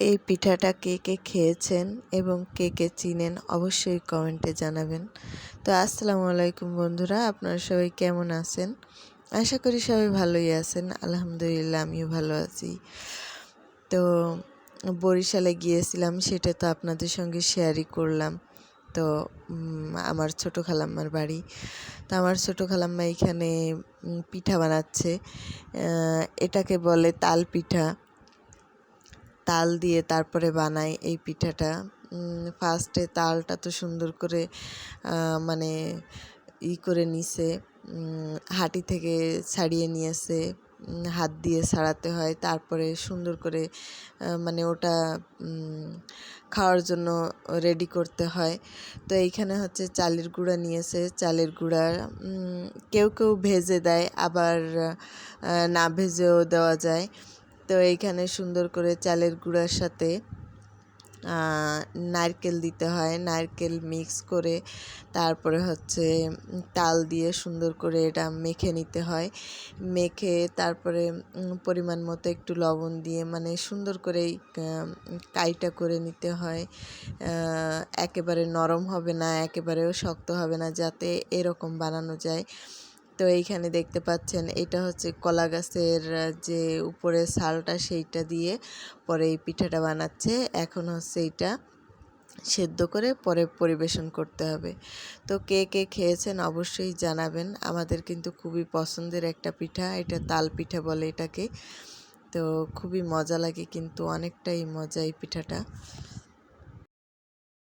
এই পিঠাটা কে কে খেয়েছেন এবং কে কে চিনেন অবশ্যই কমেন্টে জানাবেন। তো আসসালামু আলাইকুম বন্ধুরা, আপনারা সবাই কেমন আছেন? আশা করি সবাই ভালোই আছেন, আলহামদুলিল্লাহ আমিও ভালো আছি। তো বরিশালে গিয়েছিলাম, সেটা তো আপনাদের সঙ্গে শেয়ারই করলাম। তো আমার ছোটো খালাম্মার বাড়ি। তো আমার ছোটো খালাম্মা এখানে পিঠা বানাচ্ছে। এটাকে বলে তাল পিঠা। তাল দিয়ে তারপরে বানাই এই পিঠাটা। ফার্স্টে তালটা তো সুন্দর করে মানে ই করে নিছে। হাঁটি থেকে ছাড়িয়ে নিয়েছে হাত দিয়ে ছাড়াতে হয়। তারপরে সুন্দর করে মানে ওটা খাওয়ার জন্য রেডি করতে হয়। তো এইখানে হচ্ছে চালের গুঁড়া নিয়েছে চালের গুঁড়া কেউ কেউ ভেজে দেয়, আবার না ভেজেও দেওয়া যায়। তো এইখানে সুন্দর করে চালের গুঁড়ার সাথে নারকেল দিতে হয়। নারকেল মিক্স করে তারপরে হচ্ছে তাল দিয়ে সুন্দর করে এটা মেখে নিতে হয়। মেখে তারপরে পরিমাণ মতো একটু লবণ দিয়ে মানে সুন্দর করে কাইটা করে নিতে হয়। একেবারে নরম হবে না, একেবারেও শক্ত হবে না যাতে এরকম বানানো যায়। তো এইখানে দেখতে পাচ্ছেন, এটা হচ্ছে কলা গাছের যে উপরে ছালটা সেইটা দিয়ে পরে এই পিঠাটা বানাচ্ছে। এখন হচ্ছে এইটা সেদ্ধ করে পরে পরিবেশন করতে হবে। তো কে কে খেয়েছেন অবশ্যই জানাবেন। আমাদের কিন্তু খুবই পছন্দের একটা পিঠা, এটা তাল পিঠা বলে এটাকে। তো খুবই মজা লাগে কিন্তু, অনেকটাই মজা এই পিঠাটা।